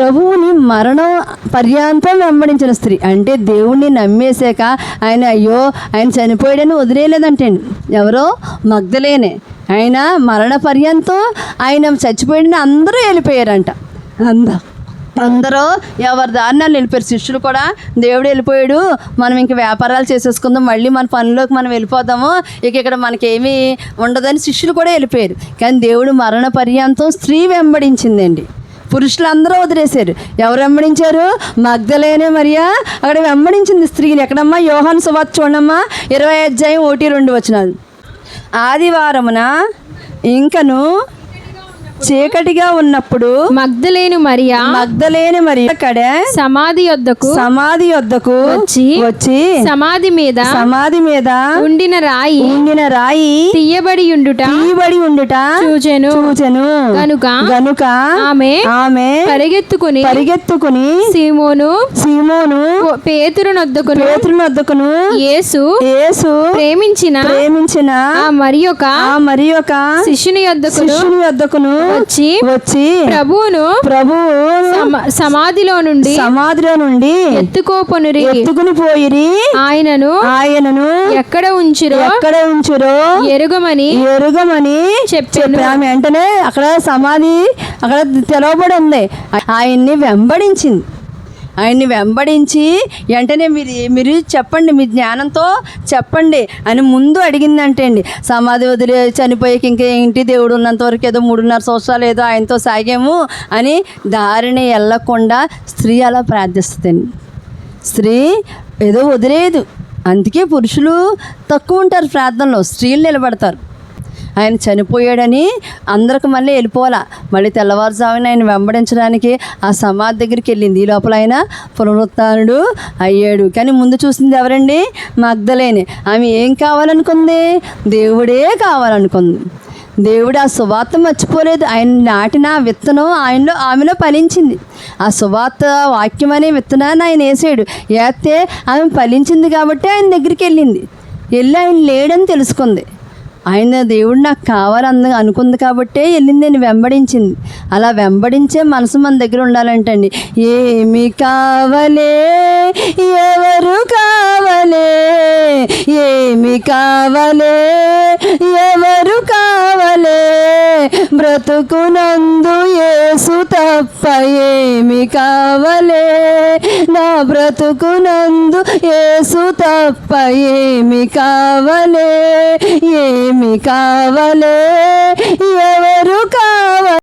ప్రభువుని మరణం పర్యాంతం వెంబడించిన స్త్రీ. అంటే దేవుణ్ణి నమ్మేశాక ఆయన అయ్యో ఆయన చనిపోయాడని వదిలేయలేదంటండి. ఎవరో? మగ్ధలేనే. ఆయన మరణ పర్యంతం ఆయన చచ్చిపోయాడని అందరూ వెళ్ళిపోయారంట. అంద అందరూ ఎవరి దారిన వెళ్ళిపోయారు? శిష్యులు కూడా దేవుడు వెళ్ళిపోయాడు. మనం ఇంక వ్యాపారాలు చేసేసుకుందాం. మళ్ళీ మన పనిలోకి మనం వెళ్ళిపోదాము. ఇక ఇక్కడ మనకేమీ ఉండదని శిష్యులు కూడా వెళ్ళిపోయారు. కానీ దేవుడు మరణ పర్యంతం స్త్రీ వెంబడించిందండి. పురుషులందరూ వదిలేశారు. ఎవరు వెంబడించారు? మగ్ధలేనే మరియా? అక్కడ వెంబడించింది స్త్రీని. ఎక్కడమ్మా? యోహాన్ సువార్త చూడమ్మా ఇరవై అధ్యాయం ఒకటి రెండు వచ్చినారు ఆదివారమున ఇంకను చీకటిగా ఉన్నప్పుడు మగ్ధలేను మరియా మగ్ధలేని మరి అక్కడే సమాధి యొద్దకు సమాధి వద్దకు వచ్చి వచ్చి సమాధి మీద సమాధి మీద ఉండిన రాయి ఉండిన రాయి తీయబడి ఉండుట తీయబడి ఉండుట చూచెను. చూచెను. గనుక గనుక ఆమె ఆమె పరిగెత్తుకుని పరిగెత్తుకుని సీమోను సీమోను పేతురునొద్దకును పేతురుని వద్దకును యేసు యేసు ప్రేమించిన ప్రేమించిన ఆ మరి ఒక ఆ మరి ఒక శిష్యుని యొద్దకును శిష్యుని వద్దకును వచ్చి వచ్చి ప్రభువును ప్రభువు సమ- సమాధిలో నుండి సమాధిలో నుండి ఎత్తుకోపొనురి. ఎత్తుకుని పోయిరి. ఆయనను ఆయనను ఎక్కడ ఉంచిరో ఎక్కడ ఉంచురో ఎరుగమని ఎరుగమని చెప్పాను. చెప్పి ఆమె వెంటనే అక్కడ సమాధి అక్కడ తెలవబడి ఉంది. ఆయన్ని వెంబడించింది. ఆయన్ని వెంబడించి వెంటనే మీరు మీరు చెప్పండి మీ జ్ఞానంతో చెప్పండి అని ముందు అడిగిందంటే అండి. సమాధి వదిలి చనిపోయాక ఇంకేంటి దేవుడు ఉన్నంత వరకు ఏదో మూడున్నర సంవత్సరాలు ఏదో ఆయనతో సాగాము అని దారిని వెళ్ళకుండా స్త్రీ అలా ప్రార్థిస్తుందండి. స్త్రీ ఏదో వదిలేదు. అందుకే పురుషులు తక్కువ ఉంటారు ప్రార్థనలో స్త్రీలు నిలబడతారు. ఆయన చనిపోయాడని అందరికి మళ్ళీ వెళ్ళిపోవాలా. మళ్ళీ తెల్లవారుజామున ఆయన వెంబడించడానికి ఆ సమాధి దగ్గరికి వెళ్ళింది. ఈ లోపల ఆయన పునరుత్డు అయ్యాడు. కానీ ముందు చూసింది ఎవరండి? మగ్ధలేని ఆమె ఏం కావాలనుకుంది? దేవుడే కావాలనుకుంది. దేవుడు ఆ సువార్త మర్చిపోలేదు. ఆయన నాటిన విత్తనం ఆయనలో ఆమెలో ఫలించింది. ఆ సువార్త వాక్యం అనే విత్తనాన్ని ఆయన వేసాడు. వేస్తే ఆమె ఫలించింది కాబట్టి ఆయన దగ్గరికి వెళ్ళింది. వెళ్ళి ఆయన లేడని తెలుసుకుంది. ఆయన దేవుడు నాకు కావాలని అనుకుంది కాబట్టే వెళ్ళింది నేను వెంబడించింది. అలా వెంబడించే మనసు మన దగ్గర ఉండాలంటండి ఏమి కావలే ఎవరు కావలే ఏమి కావలే ఎవరు కావలే బ్రతుకునందు ఏసు తప్ప ఏమి కావలే నా బ్రతుకునందు ఏసు తప్ప ఏమి కావలే ఏమి కావలే ఎవరు కావలే